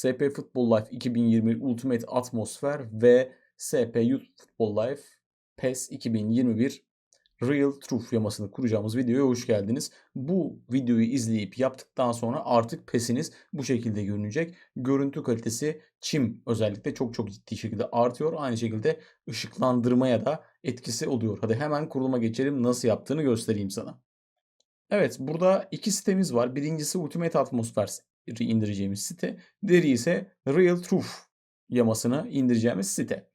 SP Football Life 2020 Ultimate Atmosfer ve SP Youth Football Life PES 2021 Real Truth yamasını kuracağımız videoya hoş geldiniz. Bu videoyu izleyip yaptıktan sonra artık PES'iniz bu şekilde görünecek. Görüntü kalitesi çim özellikle çok çok ciddi şekilde artıyor. Aynı şekilde ışıklandırmaya da etkisi oluyor. Hadi hemen kuruluma geçelim. Nasıl yaptığını göstereyim sana. Evet burada iki sitemiz var. Birincisi Ultimate Atmosphere indireceğimiz site. Diğeri ise Real Truth yamasını indireceğimiz site.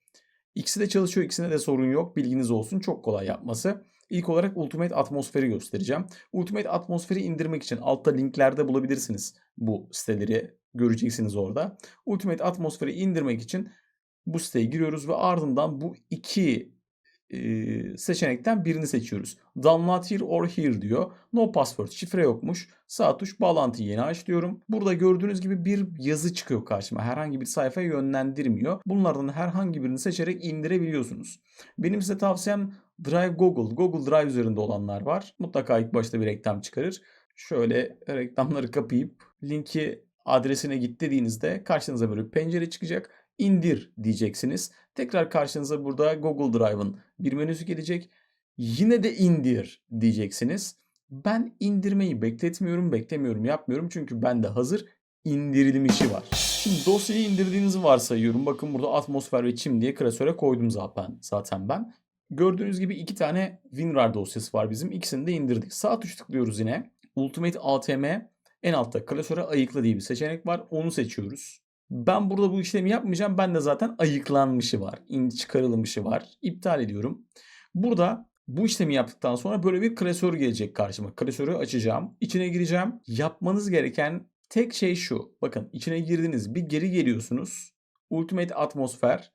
İkisi de çalışıyor. İkisinde de sorun yok. Bilginiz olsun. Çok kolay yapması. İlk olarak Ultimate Atmosfer'i göstereceğim. Ultimate Atmosfer'i indirmek için altta linklerde bulabilirsiniz bu siteleri. Göreceksiniz orada. Ultimate Atmosfer'i indirmek için bu siteye giriyoruz ve ardından bu iki seçenekten birini seçiyoruz. Download here or here diyor. No password şifre yokmuş. Sağ tuş bağlantıyı yeni aç diyorum. Burada gördüğünüz gibi bir yazı çıkıyor karşıma. Herhangi bir sayfaya yönlendirmiyor. Bunlardan herhangi birini seçerek indirebiliyorsunuz. Benim size tavsiyem Drive Google. Google Drive üzerinde olanlar var. Mutlaka ilk başta bir reklam çıkarır. Şöyle reklamları kapayıp linki adresine git dediğinizde karşınıza böyle bir pencere çıkacak indir diyeceksiniz. Tekrar karşınıza burada Google Drive'ın bir menüsü gelecek. Yine de indir diyeceksiniz. Ben indirmeyi bekletmiyorum, beklemiyorum, yapmıyorum. Çünkü bende hazır indirilmişi var. Şimdi dosyayı indirdiğinizi varsayıyorum. Bakın burada atmosfer ve çim diye klasöre koydum zaten, zaten ben. Gördüğünüz gibi iki tane WinRAR dosyası var bizim. İkisini de indirdik. Sağ tuş tıklıyoruz yine. Ultimate ATM en altta klasöre ayıkla diye bir seçenek var. Onu seçiyoruz. Ben burada bu işlemi yapmayacağım. Ben de zaten ayıklanmışı var. çıkarılmışı var. İptal ediyorum. Burada bu işlemi yaptıktan sonra böyle bir klasör gelecek karşıma. Klasörü açacağım. İçine gireceğim. Yapmanız gereken tek şey şu. Bakın içine girdiniz. Bir geri geliyorsunuz. Ultimate Atmosfer.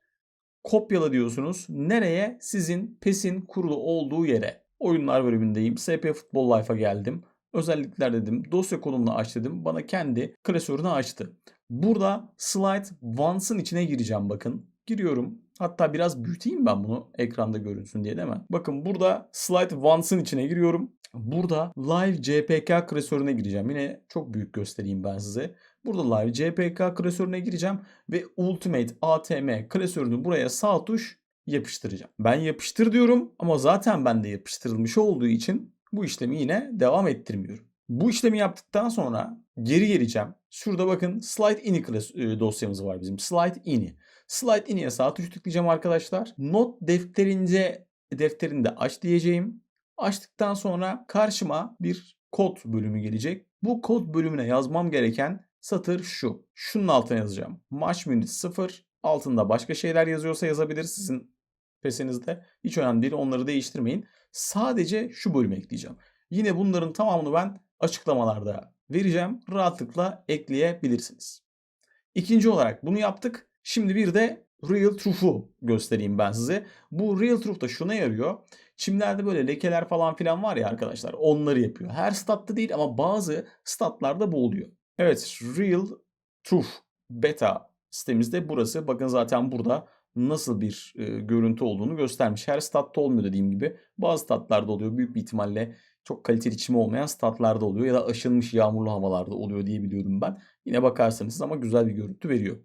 Kopyala diyorsunuz. Nereye? Sizin PES'in kurulu olduğu yere. Oyunlar bölümündeyim. SP Football Life'a geldim. Özellikler dedim. Dosya konumunu aç dedim. Bana kendi klasörünü açtı. Burada slide once'ın içine gireceğim bakın. Giriyorum. Hatta biraz büyüteyim ben bunu ekranda görünsün diye değil mi? Bakın burada slide once'ın içine giriyorum. Burada live JPK klasörüne gireceğim. Yine çok büyük göstereyim ben size. Burada live JPK klasörüne gireceğim ve Ultimate ATM klasörünü buraya sağ tuş yapıştıracağım. Ben yapıştır diyorum ama zaten bende yapıştırılmış olduğu için bu işlemi yine devam ettirmiyorum. Bu işlemi yaptıktan sonra geri geleceğim. Şurada bakın slide ini dosyamız var bizim. Slide ini. Slide ini'ye sağ tuş tıklayacağım arkadaşlar. Not defterince defterinde aç diyeceğim. Açtıktan sonra karşıma bir kod bölümü gelecek. Bu kod bölümüne yazmam gereken satır şu. Şunun altına yazacağım. Match minute 0. Altında başka şeyler yazıyorsa yazabilir sizin pesinizde. Hiç önemli değil. Onları değiştirmeyin. Sadece şu bölümü ekleyeceğim. Yine bunların tamamını ben açıklamalarda vereceğim. Rahatlıkla ekleyebilirsiniz. İkinci olarak bunu yaptık. Şimdi bir de Real Truth'u göstereyim ben size. Bu Real Truth da şuna yarıyor. Çimlerde böyle lekeler falan filan var ya arkadaşlar onları yapıyor. Her statta değil ama bazı statlarda bu oluyor. Evet Real Truth beta sitemizde burası. Bakın zaten burada nasıl bir e, görüntü olduğunu göstermiş. Her statta olmuyor dediğim gibi. Bazı statlarda oluyor. Büyük bir ihtimalle çok kaliteli çimi olmayan statlarda oluyor ya da aşınmış yağmurlu havalarda oluyor diye biliyorum ben. Yine bakarsanız ama güzel bir görüntü veriyor.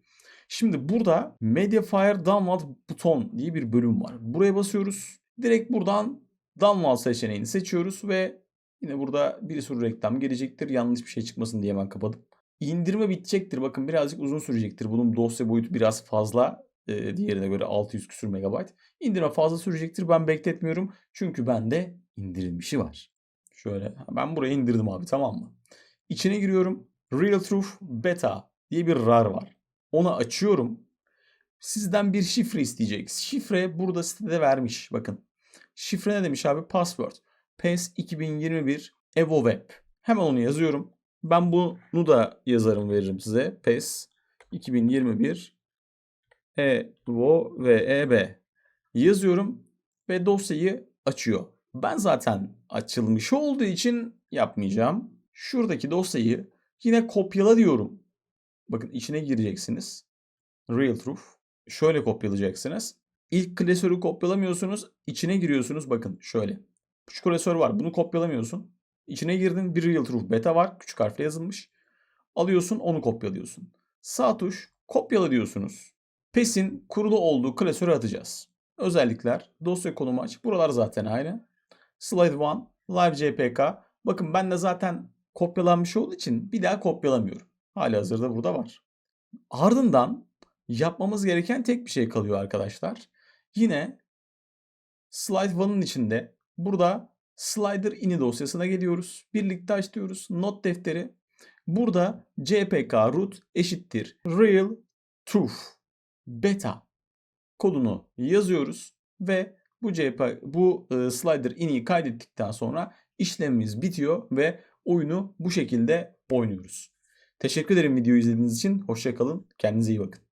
Şimdi burada Mediafire Download buton diye bir bölüm var. Buraya basıyoruz. Direkt buradan Download seçeneğini seçiyoruz ve yine burada bir sürü reklam gelecektir. Yanlış bir şey çıkmasın diye hemen kapadım. İndirme bitecektir. Bakın birazcık uzun sürecektir. Bunun dosya boyutu biraz fazla. E, diğerine göre 600 küsür megabayt. İndirme fazla sürecektir. Ben bekletmiyorum. Çünkü bende indirilmişi var. Şöyle ben buraya indirdim abi tamam mı? İçine giriyorum. Real Truth Beta diye bir RAR var. Onu açıyorum. Sizden bir şifre isteyecek. Şifre burada sitede vermiş. Bakın. Şifre ne demiş abi? Password. PES 2021 Evo Web. Hemen onu yazıyorum. Ben bunu da yazarım veririm size. PES 2021 Evo ve EB. Yazıyorum ve dosyayı açıyor. Ben zaten açılmış olduğu için yapmayacağım. Şuradaki dosyayı yine kopyala diyorum. Bakın içine gireceksiniz. Real Truth. Şöyle kopyalayacaksınız. İlk klasörü kopyalamıyorsunuz. İçine giriyorsunuz. Bakın şöyle. Şu klasör var. Bunu kopyalamıyorsun. İçine girdin bir Real Truth beta var. Küçük harfle yazılmış. Alıyorsun onu kopyalıyorsun. sağ tuş kopyala diyorsunuz. PES'in kurulu olduğu klasöre atacağız. Özellikler, dosya konumu aç. Buralar zaten aynı. Slide 1, Live JPK. Bakın ben de zaten kopyalanmış olduğu için bir daha kopyalamıyorum. Hali hazırda burada var. Ardından yapmamız gereken tek bir şey kalıyor arkadaşlar. Yine Slide 1'ın içinde burada Slider ini dosyasına geliyoruz. Birlikte aç. Not defteri. Burada CPK root eşittir real truth beta kodunu yazıyoruz ve bu CP bu e, slider ini kaydettikten sonra işlemimiz bitiyor ve oyunu bu şekilde oynuyoruz. Teşekkür ederim videoyu izlediğiniz için. Hoşça kalın. Kendinize iyi bakın.